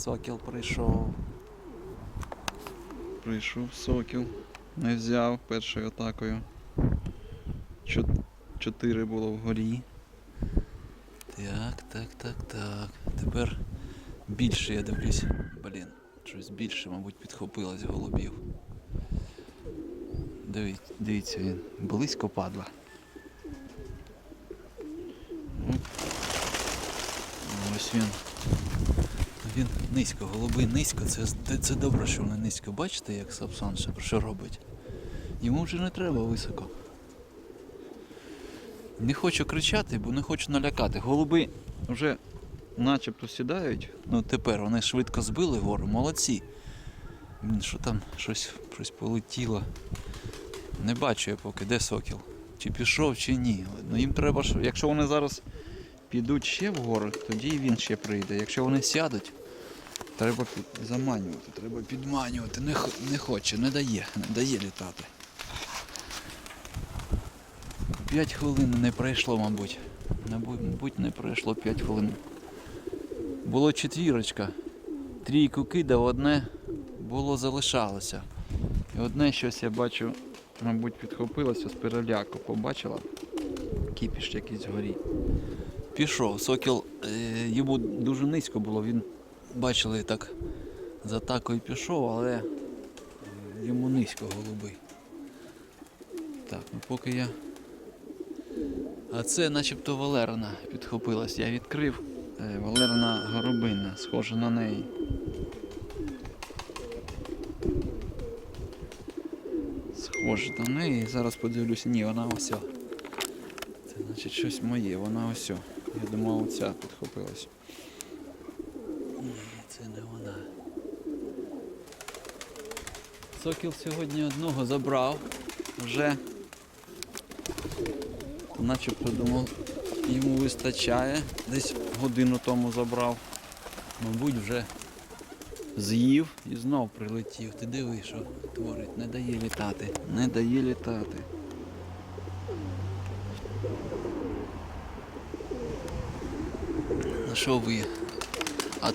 Сокіл прийшов. Прийшов сокіл. Не взяв першою атакою. Чотири було вгорі. Так, так, так, так. Тепер більше я дивлюсь. Блін, щось більше, мабуть, підхопилось голубів. Дивіться, дивіться, він близько падла. Ось він. Він низько, голуби низько. Це, це, добре, що вони низько. Бачите, як Сапсан що, що робить? Йому вже не треба високо. Не хочу кричати, бо не хочу налякати. Голуби вже начебто сідають. Ну тепер вони швидко збили гору, молодці. Блін, Що там щось, щось полетіло. Не бачу я поки, де сокіл. Чи пішов, чи ні. Ну їм треба, якщо вони зараз підуть ще вгору, тоді він ще прийде. Якщо вони сядуть, треба під- заманювати, треба підманювати. Не, не хоче, не дає, не дає літати. П'ять хвилин не пройшло, мабуть. Мабуть, мабуть, не пройшло 5 хвилин. Було четвірочка. Трійку кидав, одне було залишалося. І одне щось я бачу, мабуть, підхопилося з переляку. Побачила? Кіпіш якийсь горі. Пішов. Сокіл е, йому дуже низько було, він бачили так з атакою пішов, але йому низько голуби. Так, ну поки я. А це начебто Валерина підхопилась. Я відкрив. Е, Валерина горобина, схожа на неї. Схожа на неї. Зараз подивлюся. Ні, вона ось. Це значить щось моє, вона ось. Я думав, оця підхопилась. Ні, це не вона. Сокіл сьогодні одного забрав вже. Начебто думав, йому вистачає. Десь годину тому забрав. Мабуть, вже з'їв і знов прилетів. Ти диви, що творить, не дає літати, не дає літати. Ну що ви? А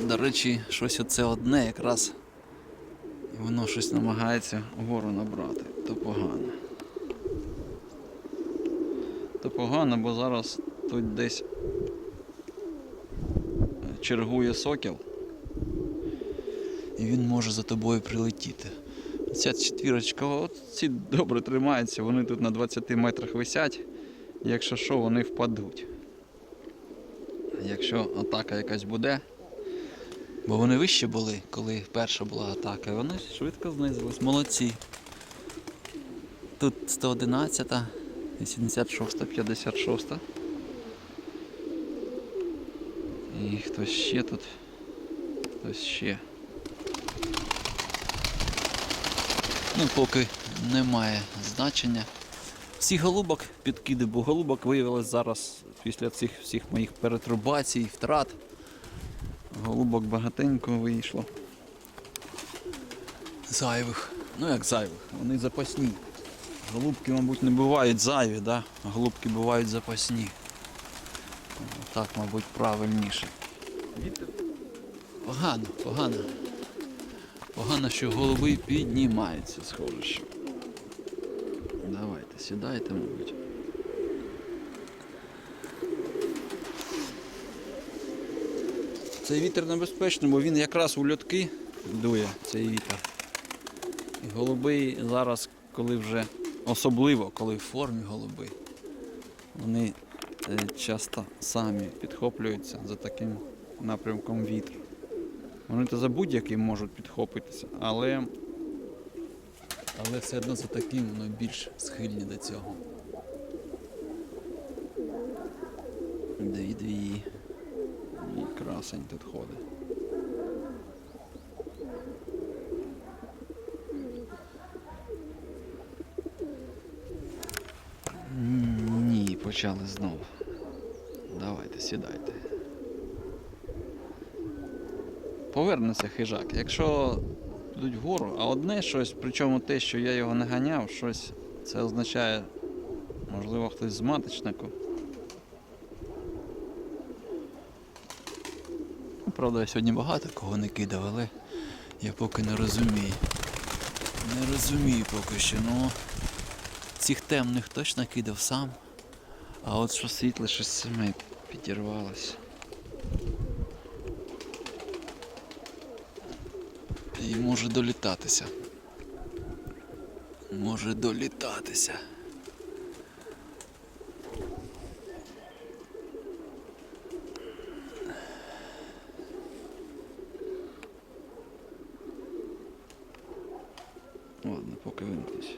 до речі, щось оце одне якраз. І воно щось намагається вгору набрати. То погано. То погано, бо зараз тут десь чергує сокіл. І він може за тобою прилетіти. Ця четвірочка, от ці добре тримаються, вони тут на 20 метрах висять. Якщо що, вони впадуть. Якщо атака якась буде, бо вони вище були, коли перша була атака, і вони швидко знизились. Молодці. Тут 111, 86, 56. І хтось ще тут. Хтось ще. Ну, поки немає значення. Всі голубок підкиди, бо голубок виявилось зараз після цих всіх моїх перетрубацій, втрат. Голубок багатенько вийшло. Зайвих. Ну як зайвих, вони запасні. Голубки, мабуть, не бувають зайві, да? а голубки бувають запасні. Так, мабуть, правильніше. Погано, погано. Погано, що голуби піднімаються, схоже, що. Давайте, сідайте, мабуть. Цей вітер небезпечний, бо він якраз у льотки дує цей вітер. І голуби зараз, коли вже особливо, коли в формі голуби, вони е, часто самі підхоплюються за таким напрямком вітру. Вони то за будь-яким можуть підхопитися, але, але все одно за таким воно більш схильні до цього. Дві-дві. Красень тут ходить. Ні, почали знову. Давайте, сідайте. Повернеться хижак. Якщо підуть вгору, а одне щось, причому те, що я його не ганяв, щось це означає, можливо, хтось з маточнику. Правда, я сьогодні багато кого не кидав, але я поки не розумію. Не розумію поки що. Ну, цих темних точно кидав сам. А от що світле, щось саме підірвалося. І може долітатися. Може долітатися. Ладно, поки вимкнусь.